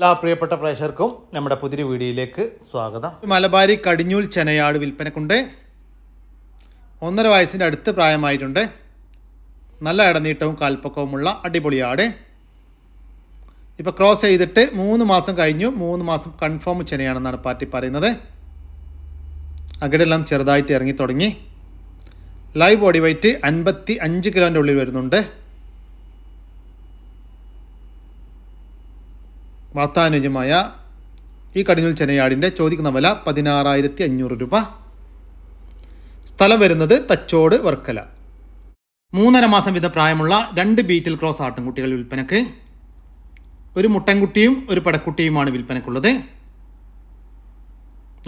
എല്ലാ പ്രിയപ്പെട്ട പ്രേക്ഷകർക്കും നമ്മുടെ പുതിയ വീഡിയോയിലേക്ക് സ്വാഗതം. മലബാരി കടിഞ്ഞൂൽ ചെനയാട് വിൽപ്പനക്കുണ്ട്. ഒന്നര വയസ്സിന്റെ അടുത്ത് പ്രായമായിട്ടുണ്ട്. നല്ല ഇടനീട്ടവും കാൽപ്പക്കവുമുള്ള അടിപൊളി ആട്. ഇപ്പോൾ ക്രോസ് ചെയ്തിട്ട് മൂന്ന് മാസം കഴിഞ്ഞു. മൂന്ന് മാസം കൺഫേം ചെനയാണെന്നാണ് പാർട്ടി പറയുന്നത്. അകിടെല്ലാം ചെറുതായിട്ട് ഇറങ്ങി തുടങ്ങി. ലൈവ് ബോഡി വെയിറ്റ് അൻപത്തി അഞ്ച് കിലോന്റെ ഉള്ളിൽ വരുന്നുണ്ട്. വാർത്താനുജമായ ഈ കടിഞ്ഞൂൽ ചെനയാടിന്റെ ചോദിക്കുന്ന വില പതിനാറായിരത്തി അഞ്ഞൂറ് രൂപ. സ്ഥലം വരുന്നത് തച്ചോട് വർക്കല. മൂന്നര മാസം വിധ പ്രായമുള്ള രണ്ട് ബീറ്റിൽ ക്രോസ് ആട്ടിൻകുട്ടികൾ വിൽപ്പനക്ക്. ഒരു മുട്ടൻകുട്ടിയും ഒരു പടക്കുട്ടിയുമാണ് വിൽപ്പനക്കുള്ളത്.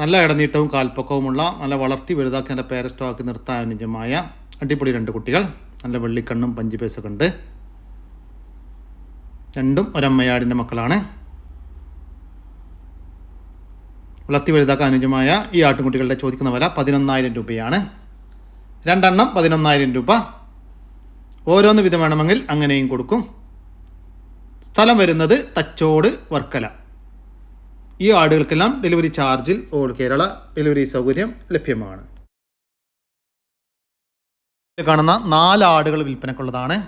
നല്ല ഇടനീട്ടവും കാൽപ്പക്കവുമുള്ള നല്ല വളർത്തി വലുതാക്കി നല്ല പേരസ്റ്റോക്കി നിർത്താൻ അനുജമായ അടിപൊളി രണ്ട് കുട്ടികൾ. നല്ല വെള്ളിക്കണ്ണും പഞ്ചിപേസൊക്കെ ഉണ്ട്. രണ്ടും ഒരമ്മയാടിന്റെ മക്കളാണ്. വളർത്തി വലുതാക്കാൻ അനുജമായ ഈ ആട്ടുംകുട്ടികളുടെ ചോദിക്കുന്ന വില പതിനൊന്നായിരം രൂപയാണ്. രണ്ടെണ്ണം പതിനൊന്നായിരം രൂപ. ഓരോന്ന് വിധം വേണമെങ്കിൽ അങ്ങനെയും കൊടുക്കും. സ്ഥലം വരുന്നത് തച്ചോട് വർക്കല. ഈ ആടുകൾക്കെല്ലാം ഡെലിവറി ചാർജിൽ ഓൾ കേരള ഡെലിവറി സൗകര്യം ലഭ്യമാണ്. കാണുന്ന നാല് ആടുകൾ വിൽപ്പനക്കുള്ളതാണ്.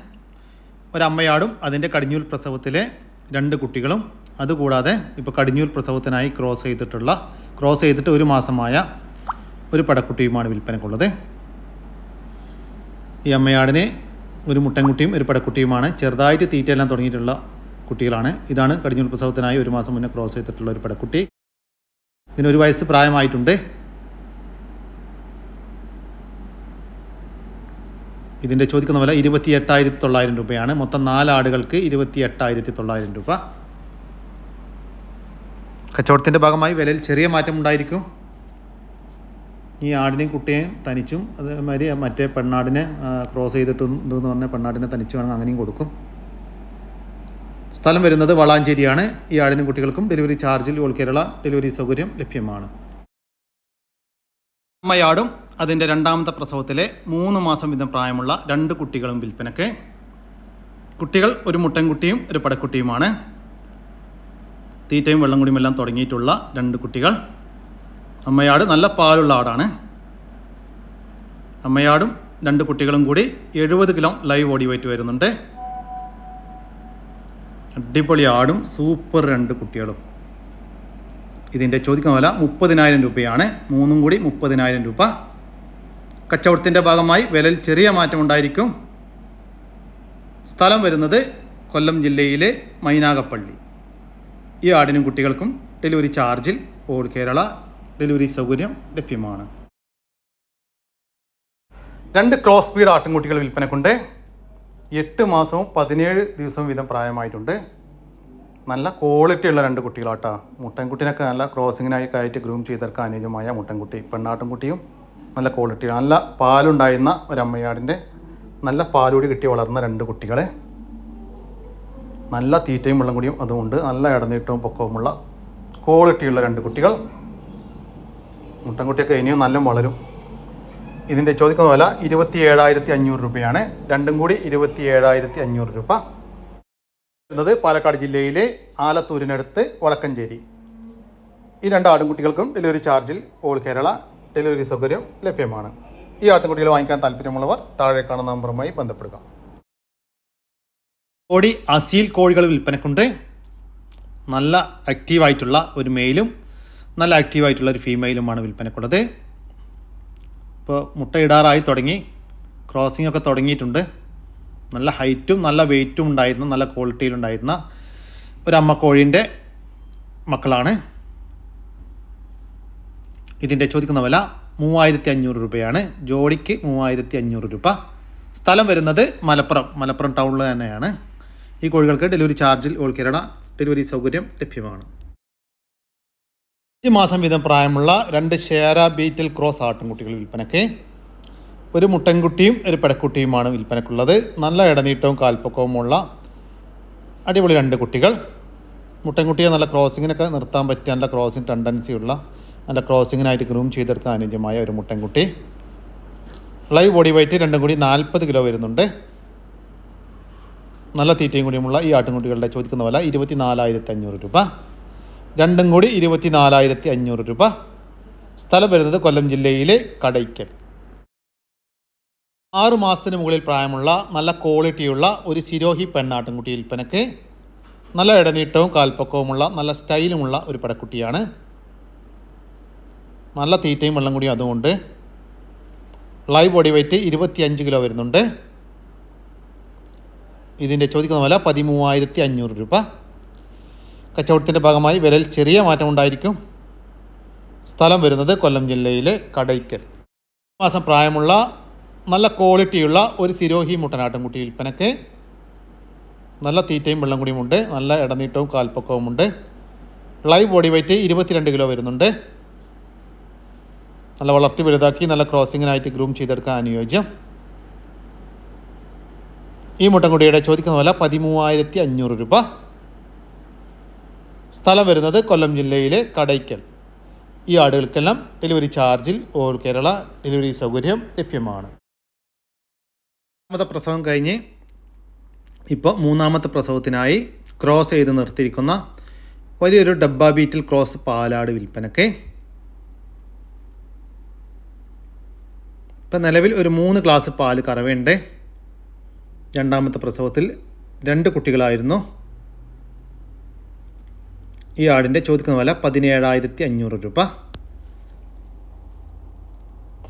ഒരമ്മയാടും അതിന്റെ കടിഞ്ഞൂൽ പ്രസവത്തിലെ രണ്ട് കുട്ടികളും അതുകൂടാതെ ഇപ്പോൾ കടിഞ്ഞൂൽ പ്രസവത്തിനായി ക്രോസ് ചെയ്തിട്ടുള്ള ക്രോസ് ചെയ്തിട്ട് ഒരു മാസമായ ഒരു പടക്കുട്ടിയുമാണ് വിൽപ്പനക്കുള്ളത്. ഈ അമ്മയാടിന് ഒരു മുട്ടൻകുട്ടിയും ഒരു പടക്കുട്ടിയുമാണ് ചെറുതായിട്ട് തീറ്റയെല്ലാം തുടങ്ങിയിട്ടുള്ള കുട്ടികളാണ്. ഇതാണ് കടിഞ്ഞൂൽ പ്രസവത്തിനായി ഒരു മാസം മുന്നേ ക്രോസ് ചെയ്തിട്ടുള്ള ഒരു പടക്കുട്ടി. ഇതിനൊരു വയസ്സ് പ്രായമായിട്ടുണ്ട്. ഇതിന്റെ ചോദിക്കുന്ന വില ഇരുപത്തി എട്ടായിരത്തി തൊള്ളായിരം രൂപയാണ്. മൊത്തം നാല് ആടുകൾക്ക് ഇരുപത്തി എട്ടായിരത്തി തൊള്ളായിരം രൂപ. കച്ചവടത്തിന്റെ ഭാഗമായി വിലയിൽ ചെറിയ മാറ്റം ഉണ്ടായിരിക്കും. ഈ ആടിനെയും കുട്ടിയെയും തനിച്ചും അതേമാതിരി മറ്റേ പെണ്ണാടിനെ ക്രോസ് ചെയ്തിട്ടുണ്ട് എന്ന് പറഞ്ഞാൽ പെണ്ണാടിനെ തനിച്ച് വേണമെങ്കിൽ അങ്ങനെയും കൊടുക്കും. സ്ഥലം വരുന്നത് വളാഞ്ചേരിയാണ്. ഈ ആടിനും കുട്ടികൾക്കും ഡെലിവറി ചാർജിൽ ഓൾ കേരള ഡെലിവറി സൗകര്യം ലഭ്യമാണ്. അമ്മയാടും അതിന്റെ രണ്ടാമത്തെ പ്രസവത്തിലെ മൂന്ന് മാസം വീതം പ്രായമുള്ള രണ്ട് കുട്ടികളും വിൽപ്പനക്ക്. കുട്ടികൾ ഒരു മുട്ടൻകുട്ടിയും ഒരു പടക്കുട്ടിയുമാണ്. തീറ്റയും വെള്ളം കുടിയും എല്ലാം തുടങ്ങിയിട്ടുള്ള രണ്ട് കുട്ടികൾ. അമ്മയാട് നല്ല പാലുള്ള ആടാണ്. അമ്മയാടും രണ്ട് കുട്ടികളും കൂടി എഴുപത് കിലോ ലൈവ് ബോഡി വെയിറ്റ് വരുന്നുണ്ട്. അടിപൊളി ആടും സൂപ്പർ രണ്ട് കുട്ടികളും. ഇതിന്റെ ചോദിക്കുന്ന വില മുപ്പതിനായിരം രൂപയാണ്. മൂന്നും കൂടി മുപ്പതിനായിരം രൂപ. കച്ചവടത്തിന്റെ ഭാഗമായി വിലയിൽ ചെറിയ മാറ്റം ഉണ്ടായിരിക്കും. സ്ഥലം വരുന്നത് കൊല്ലം ജില്ലയിലെ മൈനാഗപ്പള്ളി. ഈ ആടിനും കുട്ടികൾക്കും ഡെലിവറി ചാർജിൽ ഓൾ കേരള ഡെലിവറി സൗകര്യം ലഭ്യമാണ്. രണ്ട് ക്രോസ് സ്പീഡ് ആട്ടിൻകുട്ടികൾ വിൽപ്പനക്കുണ്ട്. എട്ട് മാസവും പതിനേഴ് ദിവസവും വീതം പ്രായമായിട്ടുണ്ട്. നല്ല ക്വാളിറ്റി ഉള്ള രണ്ട് കുട്ടികളാട്ടാ. മുട്ടൻകുട്ടിനൊക്കെ നല്ല ക്രോസിങ്ങിനായി കയറ്റി ഗ്രൂം ചെയ്തെടുക്കാൻ അനുയോജ്യമായ മുട്ടൻകുട്ടി പെണ്ണാട്ടിൻകുട്ടിയും നല്ല ക്വാളിറ്റി നല്ല പാലുണ്ടായിരുന്ന ഒരമ്മയാടിന്റെ നല്ല പാലൂടി കിട്ടി വളർന്ന രണ്ട് കുട്ടികളെ. നല്ല തീറ്റയും വെള്ളം കൂടിയും അതുകൊണ്ട് നല്ല ഇടനീട്ടവും പൊക്കവുമുള്ള ക്വാളിറ്റിയുള്ള രണ്ട് കുട്ടികൾ. മുട്ടൻകുട്ടിയൊക്കെ ഇനിയും നല്ല വളരും. ഇതിന്റെ ചോദിക്കുന്ന വില ഇരുപത്തി ഏഴായിരത്തി അഞ്ഞൂറ് രൂപയാണ്. രണ്ടും കൂടി ഇരുപത്തി ഏഴായിരത്തി അഞ്ഞൂറ് രൂപ. വരുന്നത് പാലക്കാട് ജില്ലയിലെ ആലത്തൂരിനടുത്ത് വടക്കഞ്ചേരി. ഈ രണ്ട് ആടുംകുട്ടികൾക്കും ഡെലിവറി ചാർജിൽ ഓൾ കേരള ഡെലിവറി സൗകര്യം ലഭ്യമാണ്. ഈ ആട്ടുംകുട്ടികൾ വാങ്ങിക്കാൻ താല്പര്യമുള്ളവർ താഴെ കാണുന്ന നമ്പറുമായി ബന്ധപ്പെടുക. കോടി അസീൽ കോഴികൾ വിൽപ്പനക്കുണ്ട്. നല്ല ആക്റ്റീവായിട്ടുള്ള ഒരു മെയിലും നല്ല ആക്റ്റീവായിട്ടുള്ള ഒരു ഫീമെയിലുമാണ് വിൽപ്പനക്കുള്ളത്. ഇപ്പോൾ മുട്ടയിടാറായി തുടങ്ങി ക്രോസിംഗ് ഒക്കെ തുടങ്ങിയിട്ടുണ്ട്. നല്ല ഹൈറ്റും നല്ല വെയിറ്റും ഉണ്ടായിരുന്ന നല്ല ക്വാളിറ്റിയിലുണ്ടായിരുന്ന ഒരു അമ്മ കോഴീന്റെ മക്കളാണ്. ഇതിന്റെ ചോദിക്കുന്ന വില മൂവായിരത്തി അഞ്ഞൂറ് രൂപയാണ്. ജോഡിക്ക് മൂവായിരത്തി അഞ്ഞൂറ് രൂപ. സ്ഥലം വരുന്നത് മലപ്പുറം മലപ്പുറം ടൗണിൽ തന്നെയാണ്. ഈ കോഴികൾക്ക് ഡെലിവറി ചാർജിൽ ഓൾ കേരള ഡെലിവറി സൗകര്യം ലഭ്യമാണ്. അഞ്ച് മാസം വീതം പ്രായമുള്ള രണ്ട് ഷേര ബീറ്റൽ ക്രോസ് ആട്ടിൻകുട്ടികൾ വിൽപ്പനയ്ക്ക് ഒരു മുട്ടൻകുട്ടിയും ഒരു പെടക്കുട്ടിയുമാണ് വിൽപ്പനക്കുള്ളത്. നല്ല ഇടനീട്ടവും കാൽപ്പൊക്കവുമുള്ള അടിപൊളി രണ്ട് കുട്ടികൾ. മുട്ടൻകുട്ടിയെ നല്ല ക്രോസിങ്ങിനൊക്കെ നിർത്താൻ പറ്റിയ നല്ല ക്രോസിങ് ടെൻഡൻസിയുള്ള നല്ല ക്രോസിങ്ങിനായിട്ട് ഗ്രൂം ചെയ്തെടുക്കാൻ അനുയോജ്യമായ ഒരു മുട്ടൻകുട്ടി. ലൈവ് ബോഡി വെയിറ്റ് രണ്ടും കൂടി നാൽപ്പത് കിലോ വരുന്നുണ്ട്. നല്ല തീറ്റയും കൂടിയുമുള്ള ഈ ആട്ടിൻകുട്ടികളുടെ ചോദിക്കുന്ന വില ഇരുപത്തി നാലായിരത്തി അഞ്ഞൂറ് രൂപ. രണ്ടും കൂടി ഇരുപത്തി നാലായിരത്തി അഞ്ഞൂറ് രൂപ. സ്ഥലം വരുന്നത് കൊല്ലം ജില്ലയിലെ കടയ്ക്കൽ. ആറു മാസത്തിന് മുകളിൽ പ്രായമുള്ള നല്ല ക്വാളിറ്റിയുള്ള ഒരു സിരോഹി പെണ്ണാട്ടുംകുട്ടി വിൽപ്പനക്ക് നല്ല ഇടനീട്ടവും കാൽപ്പക്കവുമുള്ള നല്ല സ്റ്റൈലുമുള്ള ഒരു പടക്കുട്ടിയാണ്. നല്ല തീറ്റയും വെള്ളം കൂടിയും അതുകൊണ്ട് ലൈവ് ബോഡി വെയ്റ്റ് ഇരുപത്തിയഞ്ച് കിലോ വരുന്നുണ്ട്. ഇതിന്റെ ചോദിക്കുന്ന വില പതിമൂവായിരത്തി അഞ്ഞൂറ് രൂപ. കച്ചവടത്തിന്റെ ഭാഗമായി വിലയിൽ ചെറിയ മാറ്റം ഉണ്ടായിരിക്കും. സ്ഥലം വരുന്നത് കൊല്ലം ജില്ലയിലെ കടയ്ക്കൽ. മാസം പ്രായമുള്ള നല്ല ക്വാളിറ്റിയുള്ള ഒരു സിരോഹി മുട്ടനാട്ടുംകുട്ടി വിൽപ്പനക്ക് നല്ല തീറ്റയും വെള്ളം കൂടിയുമുണ്ട് നല്ല ഇടനീട്ടവും കാൽപ്പക്കവുമുണ്ട് ലൈവ് ബോഡി വെയ്റ്റ് ഇരുപത്തിരണ്ട് കിലോ വരുന്നുണ്ട്. നല്ല വളർത്തി വലുതാക്കി നല്ല ക്രോസിങ്ങിനായിട്ട് ഗ്രൂം ചെയ്തെടുക്കാൻ അനുയോജ്യം. ഈ മുട്ടൻകുടിയുടെ ചോദിക്കുന്ന വില പതിമൂവായിരത്തി അഞ്ഞൂറ് രൂപ. സ്ഥലം വരുന്നത് കൊല്ലം ജില്ലയിലെ കടയ്ക്കൽ. ഈ ആടുകൾക്കെല്ലാം ഡെലിവറി ചാർജിൽ ഓൾ കേരള ഡെലിവറി സൗകര്യം ലഭ്യമാണ്. രണ്ടാമത്തെ പ്രസവം കഴിഞ്ഞ് ഇപ്പോൾ മൂന്നാമത്തെ പ്രസവത്തിനായി ക്രോസ് ചെയ്ത് നിർത്തിയിരിക്കുന്ന വലിയൊരു ഡബ്ബ ബീറ്റിൽ ക്രോസ് പാലാട് വിൽപ്പനക്ക്. ഇപ്പം നിലവിൽ ഒരു മൂന്ന് ഗ്ലാസ് പാൽ കറവയുണ്ട്. രണ്ടാമത്തെ പ്രസവത്തിൽ രണ്ട് കുട്ടികളായിരുന്നു. ഈ ആടിന്റെ ചോദിക്കുന്ന വില പതിനേഴായിരത്തി അഞ്ഞൂറ് രൂപ.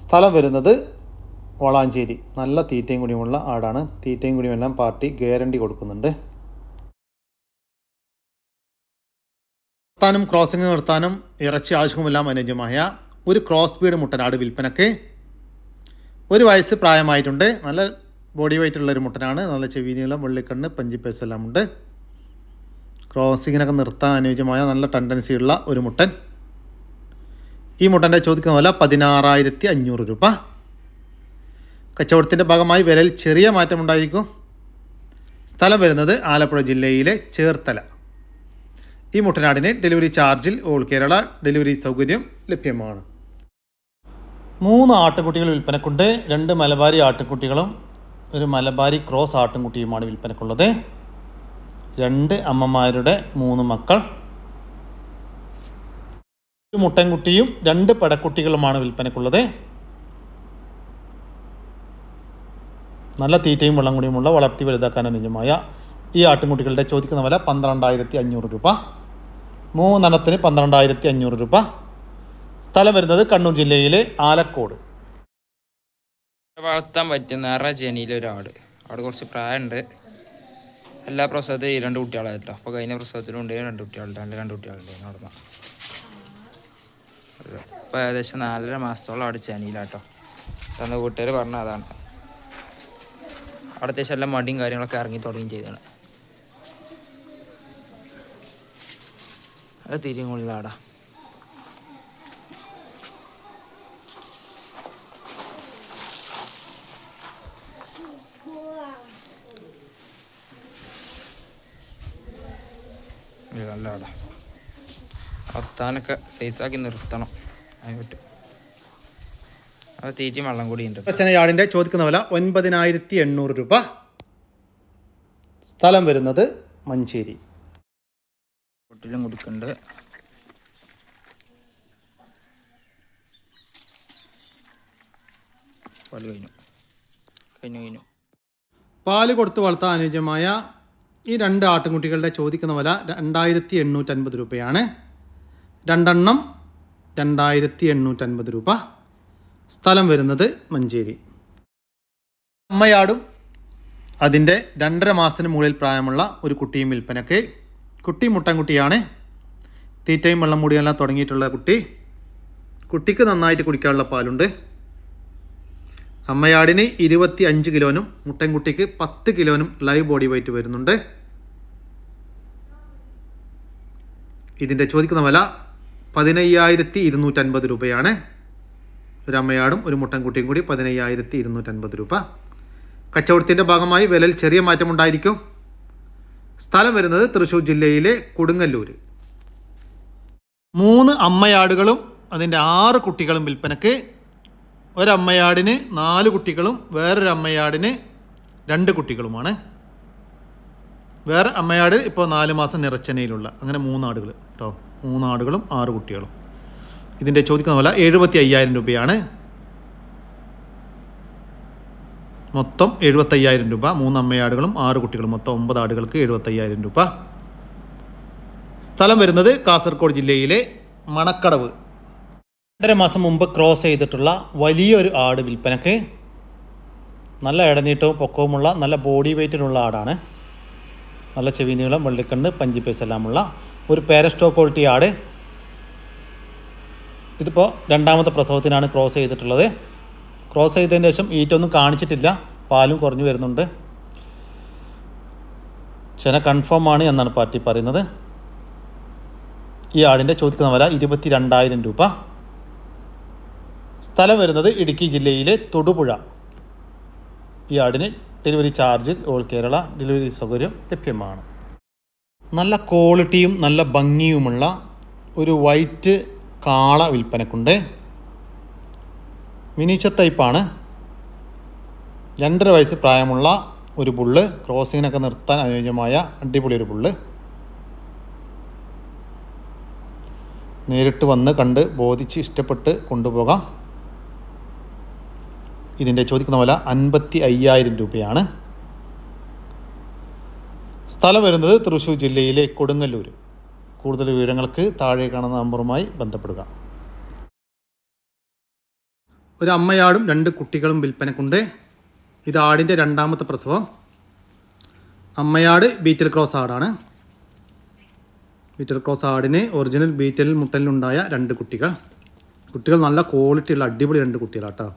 സ്ഥലം വരുന്നത് വളാഞ്ചേരി. നല്ല തീറ്റയും കുടിയുമുള്ള ആടാണ്. തീറ്റയും കുടിയുമെല്ലാം പാർട്ടി ഗ്യാരണ്ടി കൊടുക്കുന്നുണ്ട്. നിർത്താനും ക്രോസിംഗ് നിർത്താനും ഇറച്ചി ആവശ്യവുമെല്ലാം അനുയോജ്യമായ ഒരു ക്രോസ് ബീഡ് മുട്ടനാട് വിൽപ്പനക്ക് ഒരു വയസ്സ് പ്രായമായിട്ടുണ്ട്. നല്ല ബോഡി വെയിറ്റ് ഉള്ളൊരു മുട്ടനാണ്. നല്ല ചെവി നീളം വെള്ളിക്കണ്ണ് പഞ്ചിപ്പേസ് എല്ലാം ഉണ്ട് ക്രോസിങ്ങിനൊക്കെ നിർത്താൻ അനുയോജ്യമായ നല്ല ടെൻഡൻസി ഉള്ള ഒരു മുട്ടൻ. ഈ മുട്ടന്റെ ചോദിക്കുന്ന വില പതിനാറായിരത്തി അഞ്ഞൂറ് രൂപ. കച്ചവടത്തിന്റെ ഭാഗമായി വിലയിൽ ചെറിയ മാറ്റമുണ്ടായിരിക്കും സ്ഥലം വരുന്നത് ആലപ്പുഴ ജില്ലയിലെ ചേർത്തല. ഈ മുട്ടനാടിന് ഡെലിവറി ചാർജിൽ ഓൾ കേരള ഡെലിവറി സൗകര്യം ലഭ്യമാണ്. മൂന്ന് ആട്ടുകുട്ടികൾ വിൽപ്പനക്കുണ്ട്. രണ്ട് മലബാരി ആട്ടുംകുട്ടികളും ഒരു മലബാരി ക്രോസ് ആട്ടുംകുട്ടിയുമാണ് വിൽപ്പനക്കുള്ളത്. രണ്ട് അമ്മമാരുടെ മൂന്ന് മക്കൾ. ഒരു മുട്ടൻകുട്ടിയും രണ്ട് പടക്കുട്ടികളുമാണ് വിൽപ്പനക്കുള്ളത്. നല്ല തീറ്റയും വെള്ളം കൂടിയുമുള്ള വളർത്തി വലുതാക്കാൻ അനുജമായ ഈ ആട്ടിൻകുട്ടികളുടെ ചോദിക്കുന്ന വില പന്ത്രണ്ടായിരത്തി അഞ്ഞൂറ് രൂപ. മൂന്നെണ്ണത്തിന് പന്ത്രണ്ടായിരത്തി അഞ്ഞൂറ് രൂപ. സ്ഥലം വരുന്നത് കണ്ണൂർ ജില്ലയിലെ ആലക്കോട്. വളർത്താൻ പറ്റും നിറ ജനിയിലൊരാട് അവിടെ കുറച്ച് പ്രായമുണ്ട്. എല്ലാ പ്രസവത്തിലും ഈ രണ്ട് കുട്ടികളായിട്ടോ. അപ്പോൾ കഴിഞ്ഞ പ്രസവത്തിലും ഉണ്ട്. രണ്ട് കുട്ടികളുണ്ട്. രണ്ട് രണ്ട് കുട്ടികളുണ്ട്. നടന്ന? അപ്പോൾ ഏകദേശം നാലര മാസത്തോളം അവിടെ ചനിയിലാട്ടോ തന്ന കൂട്ടുകാർ പറഞ്ഞ അതാണ്. അവിടെ അത്യാവശ്യം എല്ലാം മടിയും കാര്യങ്ങളൊക്കെ ഇറങ്ങി തുടങ്ങുകയും ചെയ്തതാണ് അത് തിരിയും കൊള്ളാടാ ഇത് നല്ല ആടാ വർത്താനൊക്കെ സൈസാക്കി നിർത്തണം. പറ്റും. അത് തീറ്റി വെള്ളം കൂടി ഉണ്ട് പച്ചനയാടിന്റെ ചോദിക്കുന്ന വില ഒൻപതിനായിരത്തി എണ്ണൂറ് രൂപ. സ്ഥലം വരുന്നത് മഞ്ചേരി. പൊട്ടിലും കൊടുക്കുന്നുണ്ട്. പാൽ കഴിഞ്ഞു. കഴിഞ്ഞു കഴിഞ്ഞു. പാൽ കൊടുത്ത് വളർത്താൻ അനുയോജ്യമായ ഈ രണ്ട് ആട്ടിൻകുട്ടികളുടെ ചോദിക്കുന്ന വില രണ്ടായിരത്തി എണ്ണൂറ്റൻപത് രൂപയാണ്. രണ്ടെണ്ണം രണ്ടായിരത്തി എണ്ണൂറ്റൻപത് രൂപ. സ്ഥലം വരുന്നത് മഞ്ചേരി. അമ്മയാടും അതിന്റെ രണ്ടര മാസത്തിന് മുകളിൽ പ്രായമുള്ള ഒരു കുട്ടിയും വിൽപ്പനയ്ക്ക്. കുട്ടി മുട്ടൻകുട്ടിയാണ്. തീറ്റയും വെള്ളം മുടിയെല്ലാം തുടങ്ങിയിട്ടുള്ള കുട്ടി. കുട്ടിക്ക് നന്നായിട്ട് കുടിക്കാനുള്ള പാലുണ്ട്. അമ്മയാടിന് ഇരുപത്തി അഞ്ച് കിലോനും മുട്ടൻകുട്ടിക്ക് പത്ത് കിലോനും ലൈവ് ബോഡി വെയിറ്റ് വരുന്നുണ്ട്. ഇതിന്റെ ചോദിക്കുന്ന വില പതിനയ്യായിരത്തി ഇരുന്നൂറ്റൻപത് രൂപയാണ്. ഒരു അമ്മയാടും ഒരു മുട്ടൻകുട്ടിയും കൂടി പതിനയ്യായിരത്തി ഇരുന്നൂറ്റൻപത് രൂപ. കച്ചവടത്തിന്റെ ഭാഗമായി വിലയിൽ ചെറിയ മാറ്റമുണ്ടായിരിക്കും. സ്ഥലം വരുന്നത് തൃശ്ശൂർ ജില്ലയിലെ കൊടുങ്ങല്ലൂർ മൂന്ന് അമ്മയാടുകളും അതിന്റെ ആറ് കുട്ടികളും വിൽപ്പനക്ക്. ഒരമ്മയാടിന് നാല് കുട്ടികളും വേറൊരു അമ്മയാടിന് രണ്ട് കുട്ടികളുമാണ്. വേറെ അമ്മയാട് ഇപ്പോൾ നാല് മാസം നിറച്ചനയിലുള്ള അങ്ങനെ മൂന്നാടുകൾ കേട്ടോ മൂന്നാടുകളും ആറ് കുട്ടികളും. ഇതിന്റെ ചോദിക്കുന്ന പോലെ എഴുപത്തി അയ്യായിരം രൂപയാണ്. മൊത്തം എഴുപത്തയ്യായിരം രൂപ. മൂന്ന് അമ്മയാടുകളും ആറ് കുട്ടികളും. മൊത്തം ഒമ്പത് ആടുകൾക്ക് എഴുപത്തയ്യായിരം രൂപ. സ്ഥലം വരുന്നത് കാസർഗോഡ് ജില്ലയിലെ മണക്കടവ്. രണ്ടര മാസം മുമ്പ് ക്രോസ് ചെയ്തിട്ടുള്ള വലിയൊരു ആട് വിൽപ്പനക്ക് നല്ല ഇടനീട്ടവും പൊക്കവുമുള്ള നല്ല ബോഡി വെയ്റ്റിനുള്ള ആടാണ്. നല്ല ചെവി നീളം വെള്ളിക്കണ്ണ് പഞ്ചിപ്പേസ് എല്ലാമുള്ള ഒരു പാരസ്റ്റോ ക്വാളിറ്റി ആട് ഇതിപ്പോൾ രണ്ടാമത്തെ പ്രസവത്തിനാണ് ക്രോസ് ചെയ്തിട്ടുള്ളത്. ക്രോസ് ചെയ്തതിന് ശേഷം ഈറ്റൊന്നും കാണിച്ചിട്ടില്ല. പാലും കുറഞ്ഞു വരുന്നുണ്ട്. ചെന കൺഫേം ആണ് എന്നാണ് പാർട്ടി പറയുന്നത്. ഈ ആടിന്റെ ചോദിക്കുന്ന വില ഇരുപത്തി രണ്ടായിരം രൂപ. സ്ഥലം വരുന്നത് ഇടുക്കി ജില്ലയിലെ തൊടുപുഴ. ഈ ആടിന് ഡെലിവറി ചാർജിൽ ഓൾ കേരള ഡെലിവറി സൗകര്യം ലഭ്യമാണ്. നല്ല ക്വാളിറ്റിയും നല്ല ഭംഗിയുമുള്ള ഒരു വൈറ്റ് കാള വിൽപ്പനക്കുണ്ട്. മിനിച്ചർ ടൈപ്പാണ് രണ്ടര വയസ്സ് പ്രായമുള്ള ഒരു ബുള്ള് ക്രോസിങ്ങിനൊക്കെ നിർത്താൻ അനുയോജ്യമായ അടിപൊളി ഒരു ബുള്ള് നേരിട്ട് വന്ന് കണ്ട് ബോധിച്ച് ഇഷ്ടപ്പെട്ട് കൊണ്ടുപോകാം. ഇതിന്റെ ചോദിക്കുന്ന വില അൻപത്തി അയ്യായിരം രൂപയാണ്. സ്ഥലം വരുന്നത് തൃശ്ശൂർ ജില്ലയിലെ കൊടുങ്ങല്ലൂർ കൂടുതൽ വിവരങ്ങൾക്ക് താഴെ കാണുന്ന നമ്പറുമായി ബന്ധപ്പെടുക. ഒരു അമ്മയാടും രണ്ട് കുട്ടികളും വിൽപ്പനക്കുണ്ട്. ഇത് ആടിന്റെ രണ്ടാമത്തെ പ്രസവം. അമ്മയാട് ബീറ്റൽ ക്രോസ് ആടാണ്. ബീറ്റൽ ക്രോസ് ആടിന് ഒറിജിനൽ ബീറ്റൽ മുട്ടലിലുണ്ടായ രണ്ട് കുട്ടികൾ. കുട്ടികൾ നല്ല ക്വാളിറ്റിയുള്ള അടിപൊളി രണ്ട് കുട്ടികളാട്ടോ.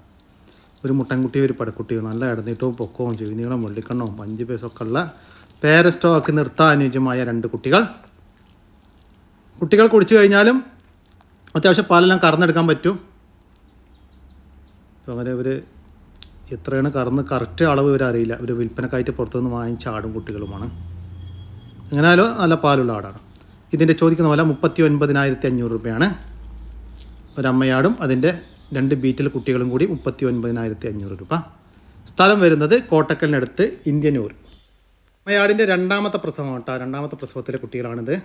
ഒരു മുട്ടൻകുട്ടിയും ഒരു പടക്കുട്ടിയും നല്ല ഇടനീട്ടവും പൊക്കവും ചെവിനീളം വെള്ളിക്കണ്ണവും അഞ്ച് പേസൊക്കെ ഉള്ള പേരസ്റ്റോ ഒക്കെ നിർത്താൻ അനുയോജ്യമായ രണ്ട് കുട്ടികൾ. കുട്ടികൾ കുടിച്ചു കഴിഞ്ഞാലും അത്യാവശ്യം പാലെല്ലാം കറന്നെടുക്കാൻ പറ്റും. അവരെ ഇവർ എത്രയാണ് കറന്ന് കറക്റ്റ് അളവ് ഇവർ അറിയില്ല. ഇവർ വിൽപ്പനക്കായിട്ട് പുറത്തുനിന്ന് വാങ്ങിച്ച ആടും കുട്ടികളുമാണ്. എങ്ങനെയാലും നല്ല പാലുള്ള ആടാണ്. ഇതിന്റെ ചോദിക്കുന്ന പോലെ മുപ്പത്തി ഒൻപതിനായിരത്തി അഞ്ഞൂറ് രൂപയാണ്. ഒരമ്മയാടും അതിന്റെ രണ്ട് ബീറ്റിൽ കുട്ടികളും കൂടി മുപ്പത്തി ഒൻപതിനായിരത്തി അഞ്ഞൂറ് രൂപ. സ്ഥലം വരുന്നത് കോട്ടക്കലിനടുത്ത് ഇന്ത്യനൂർ. അമ്മയാടിന്റെ രണ്ടാമത്തെ പ്രസവം കേട്ടോ. രണ്ടാമത്തെ പ്രസവത്തിലെ കുട്ടികളാണിത്.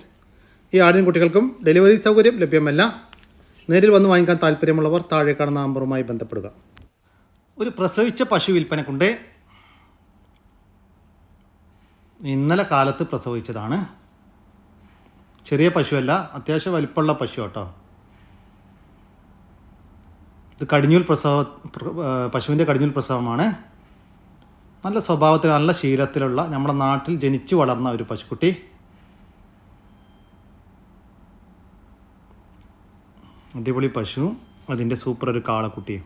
ഈ ആടിനും കുട്ടികൾക്കും ഡെലിവറി സൗകര്യം ലഭ്യമല്ല. നേരിൽ വന്ന് വാങ്ങിക്കാൻ താല്പര്യമുള്ളവർ താഴെ കാണുന്ന നമ്പറുമായി ബന്ധപ്പെടുക. ഒരു പ്രസവിച്ച പശു വിൽപ്പനക്കുണ്ട്. ഇന്നലെ കാലത്ത് പ്രസവിച്ചതാണ്. ചെറിയ പശുവല്ല അത്യാവശ്യം വലിപ്പമുള്ള പശു കേട്ടോ. ഇത് കടിഞ്ഞൂൽ പ്രസവ പ്ര- പശുവിന്റെ കടിഞ്ഞൂൽ പ്രസവമാണ്. നല്ല സ്വഭാവത്തിൽ നല്ല ശീലത്തിലുള്ള നമ്മുടെ നാട്ടിൽ ജനിച്ചു വളർന്ന ഒരു പശുക്കുട്ടി. അടിപൊളി പശു. അതിന്റെ സൂപ്പർ ഒരു കാളക്കുട്ടിയും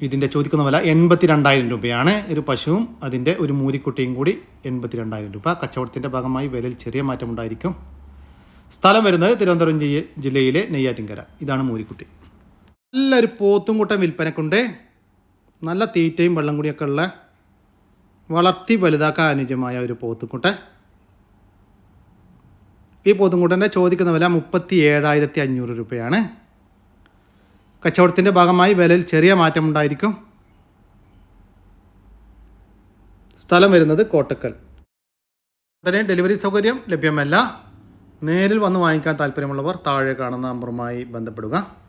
ഇതിന്റെ ചോദിക്കുന്ന വില എൺപത്തി രണ്ടായിരം രൂപയാണ്. ഒരു പശുവും അതിന്റെ ഒരു മൂരിക്കുട്ടിയും കൂടി എൺപത്തി രണ്ടായിരം രൂപ. കച്ചവടത്തിന്റെ ഭാഗമായി വിലയിൽ ചെറിയ മാറ്റമുണ്ടായിരിക്കും സ്ഥലം വരുന്നത് തിരുവനന്തപുരം ജില്ലയിലെ നെയ്യാറ്റിൻകര. ഇതാണ് മൂരിക്കുട്ടി നല്ലൊരു പോത്തും കൂട്ടം വിൽപ്പനക്കുണ്ട്. നല്ല തീറ്റയും വെള്ളം കൂടിയൊക്കെ ഉള്ള വളർത്തി വലുതാക്കാൻ അനുയോജ്യമായ ഒരു പോത്തുംകുട്ടൻ ഈ പോത്തുംകുട്ടന്റെ ചോദിക്കുന്ന വില മുപ്പത്തി ഏഴായിരത്തി അഞ്ഞൂറ് രൂപയാണ്. കച്ചവടത്തിന്റെ ഭാഗമായി വിലയിൽ ചെറിയ മാറ്റമുണ്ടായിരിക്കും സ്ഥലം വരുന്നത് കോട്ടക്കൽ. ഉടനെ ഡെലിവറി സൗകര്യം ലഭ്യമല്ല. നേരിൽ വന്ന് വാങ്ങിക്കാൻ താല്പര്യമുള്ളവർ താഴെ കാണുന്ന നമ്പറുമായി ബന്ധപ്പെടുക.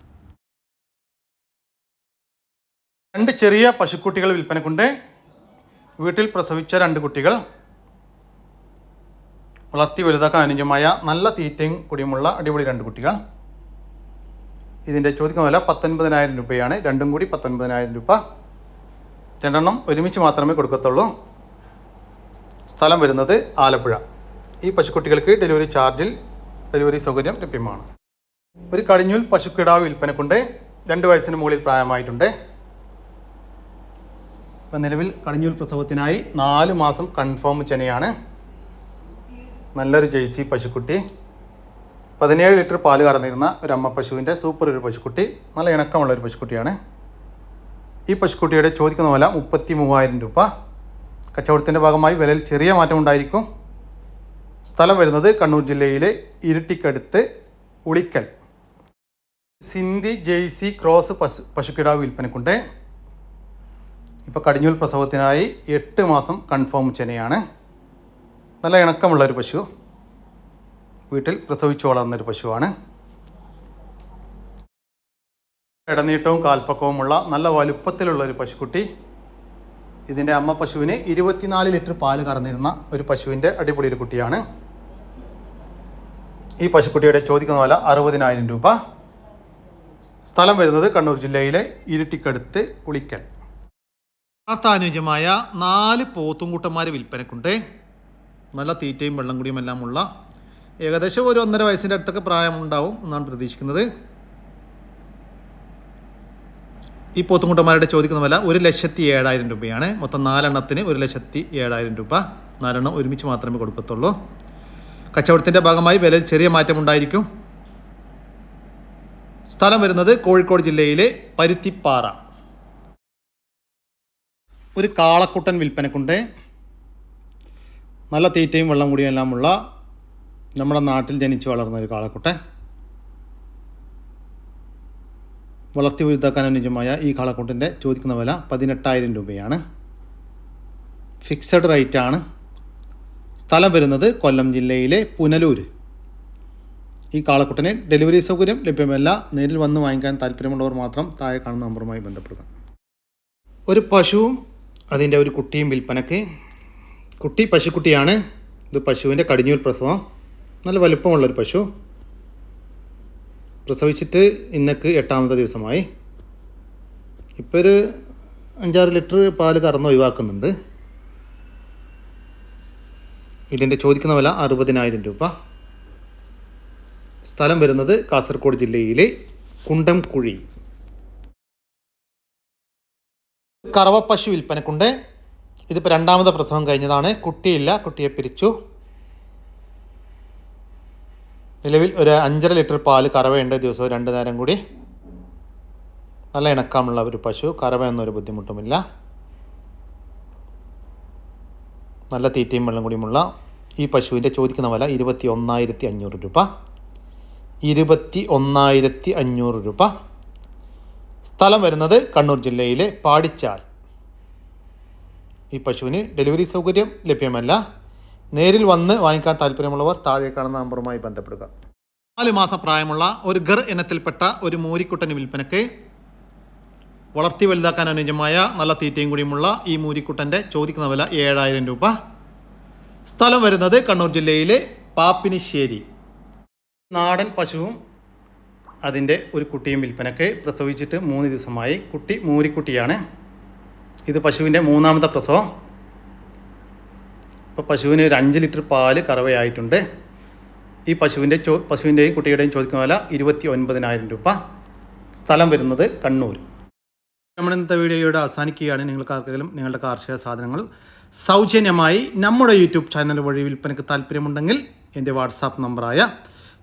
രണ്ട് ചെറിയ പശുക്കുട്ടികൾ വിൽപ്പനക്കുണ്ട്. വീട്ടിൽ പ്രസവിച്ച രണ്ട് കുട്ടികൾ. വളർത്തി വലുതാക്കാൻ അനുയോജ്യമായ നല്ല തീറ്റയും കുടിയുമുള്ള അടിപൊളി രണ്ട് കുട്ടികൾ. ഇതിന്റെ ചോദിക്കുന്ന വില പത്തൊൻപതിനായിരം രൂപയാണ്. രണ്ടും കൂടി പത്തൊൻപതിനായിരം രൂപ. രണ്ടെണ്ണം ഒരുമിച്ച് മാത്രമേ കൊടുക്കത്തുള്ളൂ. സ്ഥലം വരുന്നത് ആലപ്പുഴ. ഈ പശുക്കുട്ടികൾക്ക് ഡെലിവറി ചാർജിൽ ഡെലിവറി സൗകര്യം ലഭ്യമാണ്. ഒരു കടിഞ്ഞൂൽ പശുക്കിടാവ് വിൽപ്പനക്കുണ്ട്. രണ്ട് വയസ്സിന് മുകളിൽ പ്രായമായിട്ടുണ്ട്. ഇപ്പം നിലവിൽ കടിഞ്ഞൂൽ പ്രസവത്തിനായി നാല് മാസം കൺഫേം ചെനയാണ്. നല്ലൊരു ജെയ്സി പശുക്കുട്ടി. പതിനേഴ് ലിറ്റർ പാൽ കറന്നിരുന്ന ഒരു അമ്മ പശുവിന്റെ സൂപ്പർ ഒരു പശുക്കുട്ടി. നല്ല ഇണക്കമുള്ള ഒരു പശുക്കുട്ടിയാണ്. ഈ പശുക്കുട്ടിയുടെ ചോദിക്കുന്ന വില മുപ്പത്തി മൂവായിരം രൂപ. കച്ചവടത്തിന്റെ ഭാഗമായി വിലയിൽ ചെറിയ മാറ്റം ഉണ്ടായിരിക്കും. സ്ഥലം വരുന്നത് കണ്ണൂർ ജില്ലയിലെ ഇരുട്ടിക്കടുത്ത് ഉളിക്കൽ. സിന്ധി ജെയ്സി ക്രോസ് പശു പശുക്കിടാവ് വിൽപ്പനക്കുണ്ട്. ഇപ്പോൾ കടിഞ്ഞൂൽ പ്രസവത്തിനായി എട്ട് മാസം കൺഫേം ചെനയാണ് നല്ല ഇണക്കമുള്ളൊരു പശു വീട്ടിൽ പ്രസവിച്ചു വളർന്നൊരു പശുവാണ്. ഇടനീട്ടവും കാൽപ്പക്കവുമുള്ള നല്ല വലുപ്പത്തിലുള്ള ഒരു പശുക്കുട്ടി. ഇതിന്റെ അമ്മ പശുവിന് ഇരുപത്തിനാല് ലിറ്റർ പാൽ കറന്നിരുന്ന ഒരു പശുവിന്റെ അടിപൊളി ഒരു കുട്ടിയാണ്. ഈ പശുക്കുട്ടിയുടെ ചോദിക്കുന്ന വില അറുപതിനായിരം രൂപ. സ്ഥലം വരുന്നത് കണ്ണൂർ ജില്ലയിലെ ഇരുട്ടിക്കടുത്ത് ഉളിക്കൽ. അർത്ഥാനുയോജ്യമായ നാല് പോത്തുംകൂട്ടന്മാർ വിൽപ്പനക്കുണ്ട്. നല്ല തീറ്റയും വെള്ളം കുടിയും എല്ലാം ഉള്ള ഏകദേശം ഒരു ഒന്നര വയസ്സിന്റെ അടുത്തൊക്കെ പ്രായമുണ്ടാവും എന്നാണ് പ്രതീക്ഷിക്കുന്നത്. ഈ പോത്തുംകുട്ടന്മാരുടെ ചോദിക്കുന്ന വില ഒരു ലക്ഷത്തി ഏഴായിരം രൂപയാണ്. മൊത്തം നാലെണ്ണത്തിന് ഒരു ലക്ഷത്തി ഏഴായിരം രൂപ. നാലെണ്ണം ഒരുമിച്ച് മാത്രമേ കൊടുക്കത്തുള്ളൂ. കച്ചവടത്തിന്റെ ഭാഗമായി വിലയിൽ ചെറിയ മാറ്റമുണ്ടായിരിക്കും. സ്ഥലം വരുന്നത് കോഴിക്കോട് ജില്ലയിലെ പരുത്തിപ്പാറ. ഒരു കാളക്കുട്ടൻ വിൽപ്പനക്കുണ്ട്. നല്ല തീറ്റയും വെള്ളം കൂടിയും എല്ലാമുള്ള നമ്മുടെ നാട്ടിൽ ജനിച്ചു വളർന്ന ഒരു കാളക്കുട്ടൻ. വളർത്തി വലുതാക്കാൻ അനുയോജ്യമായ ഈ കാളക്കുട്ടന്റെ ചോദിക്കുന്ന വില പതിനെട്ടായിരം രൂപയാണ്. ഫിക്സഡ് റേറ്റ് ആണ്. സ്ഥലം വരുന്നത് കൊല്ലം ജില്ലയിലെ പുനലൂർ. ഈ കാളക്കുട്ടനെ ഡെലിവറി സൗകര്യം ലഭ്യമല്ല. നേരിൽ വന്ന് വാങ്ങിക്കാൻ താല്പര്യമുള്ളവർ മാത്രം താഴെ കാണുന്ന നമ്പറുമായി ബന്ധപ്പെടുക. ഒരു പശുവും അതിന്റെ ഒരു കുട്ടിയും വിൽപ്പനക്ക്. കുട്ടി പശുക്കുട്ടിയാണ്. ഇത് പശുവിന്റെ കടിഞ്ഞൂൽ പ്രസവം. നല്ല വലുപ്പമുള്ളൊരു പശു. പ്രസവിച്ചിട്ട് ഇന്നക്ക് എട്ടാമത്തെ ദിവസമായി. ഇപ്പോൾ ഒരു അഞ്ചാറ് ലിറ്റർ പാൽ കറന്ന് ഒഴിവാക്കുന്നുണ്ട്. ഇതിന്റെ ചോദിക്കുന്ന വില അറുപതിനായിരം രൂപ. സ്ഥലം വരുന്നത് കാസർഗോഡ് ജില്ലയിലെ കുണ്ടംകുഴി. കറവ പശു വിൽപ്പനക്കുണ്ട്. ഇതിപ്പോൾ രണ്ടാമത്തെ പ്രസവം കഴിഞ്ഞതാണ്. കുട്ടിയില്ല കുട്ടിയെ പിരിച്ചു. നിലവിൽ ഒരു അഞ്ചര ലിറ്റർ പാൽ കറവയുണ്ട് ദിവസവും രണ്ട് നേരം കൂടി. നല്ല ഇണക്കമുള്ള ഒരു പശു കറവയൊന്നും ഒരു ബുദ്ധിമുട്ടുമില്ല. നല്ല തീറ്റയും വെള്ളം കൂടിയുമുള്ള ഈ പശുവിന്റെ ചോദിക്കുന്ന വില ഇരുപത്തി ഒന്നായിരത്തി അഞ്ഞൂറ് രൂപ. ഇരുപത്തി ഒന്നായിരത്തി അഞ്ഞൂറ് രൂപ. സ്ഥലം വരുന്നത് കണ്ണൂർ ജില്ലയിലെ പാടിച്ചാൽ. ഈ പശുവിന് ഡെലിവറി സൗകര്യം ലഭ്യമല്ല. നേരിൽ വന്ന് വാങ്ങിക്കാൻ താല്പര്യമുള്ളവർ താഴെ കാണുന്ന നമ്പറുമായി ബന്ധപ്പെടുക. നാല് മാസം പ്രായമുള്ള ഒരു ഗർ ഇനത്തിൽപ്പെട്ട ഒരു മൂരിക്കുട്ടന് വിൽപ്പനയ്ക്ക് വളർത്തി വലുതാക്കാൻ അനുയോജ്യമായ നല്ല തീറ്റയും കൂടിയുമുള്ള ഈ മൂരിക്കുട്ടന്റെ ചോദിക്കുന്ന വില ഏഴായിരം രൂപ. സ്ഥലം വരുന്നത് കണ്ണൂർ ജില്ലയിലെ പാപ്പിനിശ്ശേരി. നാടൻ പശുവും അതിന്റെ ഒരു കുട്ടിയും വിൽപ്പനക്ക് പ്രസവിച്ചിട്ട് മൂന്ന് ദിവസമായി കുട്ടി മൂരിക്കുട്ടിയാണ്. ഇത് പശുവിന്റെ മൂന്നാമത്തെ പ്രസവം. ഇപ്പോൾ പശുവിന് ഒരു അഞ്ച് ലിറ്റർ പാൽ കറവയായിട്ടുണ്ട്. ഈ പശുവിന്റെ ചോ പശുവിന്റെയും കുട്ടിയുടെയും ചോദിക്കുന്ന വില ഇരുപത്തി ഒൻപതിനായിരം രൂപ. സ്ഥലം വരുന്നത് കണ്ണൂർ നമ്മൾ ഇന്നത്തെ വീഡിയോയുടെ അവസാനിക്കുകയാണ്. നിങ്ങൾക്ക് ആർക്കെങ്കിലും നിങ്ങളുടെ കാർഷിക സാധനങ്ങൾ സൗജന്യമായി നമ്മുടെ യൂട്യൂബ് ചാനൽ വഴി വിൽപ്പനയ്ക്ക് താല്പര്യമുണ്ടെങ്കിൽ എന്റെ വാട്സാപ്പ് നമ്പറായ